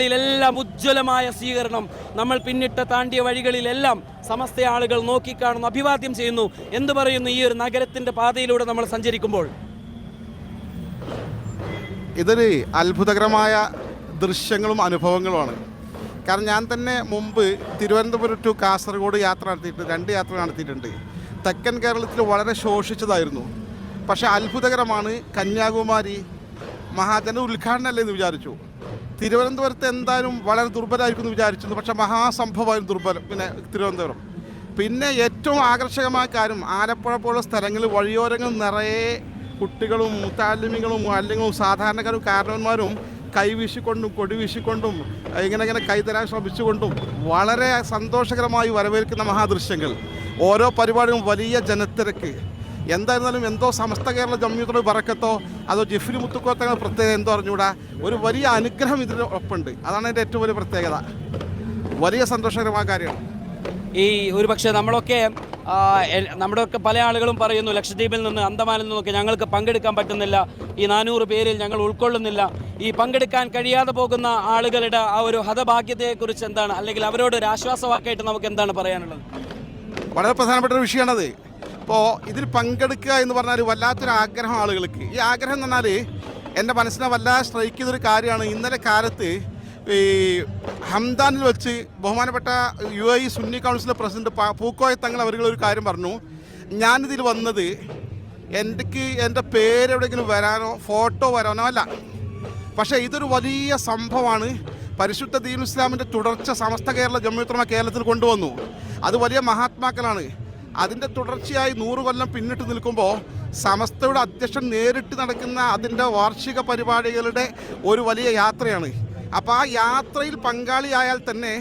വഴികളിലെല്ലാം ഉജ്ജ്വലമായ സ്വീകരണം. നമ്മൾ പിന്നിട്ട താണ്ടിയ വഴികളിലെല്ലാം സമസ്ത ആളുകൾ നോക്കിക്കാണുന്നു അഭിവാദ്യം ചെയ്യുന്നു. എന്ന് പറയുന്നു ഈ ഒരു നഗരത്തിന്റെ പാതയിലൂടെ നമ്മൾ സഞ്ചരിക്കുമ്പോൾ? ഇതൊരു അത്ഭുതകരമായ ദൃശ്യങ്ങളും അനുഭവങ്ങളുമാണ്. കാരണം ഞാൻ തന്നെ മുമ്പ് തിരുവനന്തപുരം ടു കാസർഗോഡ് യാത്ര നടത്തിയിട്ട് രണ്ട് യാത്ര നടത്തിയിട്ടുണ്ട്. തെക്കൻ കേരളത്തിൽ വളരെ ശോഷിച്ചതായിരുന്നു. പക്ഷേ അത്ഭുതകരമാണ് കന്യാകുമാരി മഹാജന ഉദ്ഘാടനമല്ലേ എന്ന് വിചാരിച്ചു. തിരുവനന്തപുരത്ത് എന്തായാലും വളരെ ദുർബലമായിരിക്കും എന്ന് വിചാരിച്ചിരുന്നു. പക്ഷേ മഹാസംഭവമായിരുന്നു ദുർബലം. പിന്നെ തിരുവനന്തപുരം. പിന്നെ ഏറ്റവും ആകർഷകമായ കാര്യം ആലപ്പുഴ പോലുള്ള സ്ഥലങ്ങളിൽ വഴിയോരങ്ങൾ നിറയെ കുട്ടികളും മുത്താലിമികളും അല്ലെങ്കിൽ സാധാരണക്കാരും കാരണവന്മാരും കൈവീശിക്കൊണ്ടും കൊടി വീശിക്കൊണ്ടും ഇങ്ങനെ ഇങ്ങനെ കൈതരാൻ ശ്രമിച്ചുകൊണ്ടും വളരെ സന്തോഷകരമായി വരവേൽക്കുന്ന മഹാദൃശ്യങ്ങൾ. ഓരോ പരിപാടിയും വലിയ ജനത്തിരക്ക്. എന്തായിരുന്നാലും എന്തോ സമസ്ത കേരള ജമ്മിയത്തോട് പറക്കത്തോ അതോ ജിഫ്രി മുത്തുക്കോത്തങ്ങൾ പ്രത്യേകത എന്തോ അറിഞ്ഞുകൂടാ? ഒരു വലിയ അനുഗ്രഹം ഇതിന് ഒപ്പുണ്ട്. അതാണ് എന്റെ ഏറ്റവും വലിയ പ്രത്യേകത. വലിയ സന്തോഷകരമായ കാര്യമാണ് ഈ ഒരു പക്ഷേ നമ്മളൊക്കെ നമ്മുടെ ഒക്കെ നമ്മുടെയൊക്കെ പല ആളുകളും പറയുന്നു ലക്ഷദ്വീപിൽ നിന്ന് അന്തമാനിൽ നിന്നൊക്കെ ഞങ്ങൾക്ക് പങ്കെടുക്കാൻ പറ്റുന്നില്ല ഈ നാനൂറ് പേരിൽ ഞങ്ങൾ ഉൾക്കൊള്ളുന്നില്ല. ഈ പങ്കെടുക്കാൻ കഴിയാതെ പോകുന്ന ആളുകളുടെ ആ ഒരു ഹതഭാഗ്യത്തെക്കുറിച്ച് എന്താണ്? അല്ലെങ്കിൽ അവരോട് ഒരു ആശ്വാസവാക്കായിട്ട് നമുക്ക് എന്താണ് പറയാനുള്ളത്? വളരെ പ്രധാനപ്പെട്ട ഒരു വിഷയമാണത്. ഇപ്പോൾ ഇതിൽ പങ്കെടുക്കുക എന്ന് പറഞ്ഞാൽ വല്ലാത്തൊരു ആഗ്രഹം ആളുകൾക്ക്. ഈ ആഗ്രഹം എന്ന് പറഞ്ഞാൽ എന്റെ മനസ്സിനെ വല്ലാതെ സ്ട്രൈക്ക് ചെയ്തൊരു കാര്യമാണ്. ഇന്നലെ കാലത്ത് ഈ ഹംദാനിൽ വെച്ച് ബഹുമാനപ്പെട്ട യു എ സുന്നി കൗൺസിലെ പ്രസിഡന്റ് പൂക്കോയ തങ്ങൾ അവരുകളൊരു ഒരു കാര്യം പറഞ്ഞു. ഞാനിതിൽ വന്നത് എനിക്ക് എന്റെ പേരെവിടെയെങ്കിലും വരാനോ ഫോട്ടോ വരാനോ അല്ല. പക്ഷേ ഇതൊരു വലിയ സംഭവമാണ്. പരിശുദ്ധ ദീൻ ഇസ്ലാമിന്റെ തുടർച്ച സമസ്ത കേരള ജമ്മിത്രമ കേരളത്തിൽ കൊണ്ടുവന്നു. അത് വലിയ മഹാത്മാക്കളാണ്. അതിന്റെ തുടർച്ചയായി നൂറ് കൊല്ലം പിന്നിട്ട് നിൽക്കുമ്പോൾ സമസ്തയുടെ അധ്യക്ഷൻ നേരിട്ട് നടക്കുന്ന അതിന്റെ വാർഷിക പരിപാടികളുടെ ഒരു വലിയ യാത്രയാണ്. അപ്പോൾ ആ യാത്രയിൽ പങ്കാളിയായാൽ തന്നെ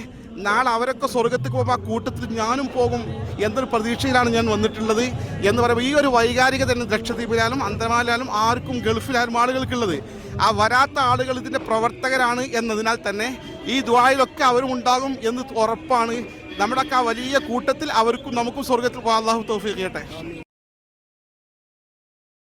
നാളെ അവരൊക്കെ സ്വർഗത്തിൽ പോകുമ്പോൾ ആ കൂട്ടത്തിൽ ഞാനും പോകും എന്നൊരു പ്രതീക്ഷയിലാണ് ഞാൻ വന്നിട്ടുള്ളത്. എന്ന് പറയുമ്പോൾ ഈ ഒരു വൈകാരികത തന്നെ ലക്ഷദ്വീപിലായാലും അന്തമാലായാലും ആർക്കും ഗൾഫിലായാലും ആളുകൾക്കുള്ളത്. ആ വരാത്ത ആളുകൾ ഇതിന്റെ പ്രവർത്തകരാണ് എന്നതിനാൽ തന്നെ ഈ ദ്വായിലൊക്കെ അവരും ഉണ്ടാകും എന്ന് ഉറപ്പാണ്. നമ്മുടെ ആ വലിയ കൂട്ടത്തിൽ അവർക്കും നമുക്കും സ്വർഗത്തിൽ അള്ളാഹു തൗഫീഖ്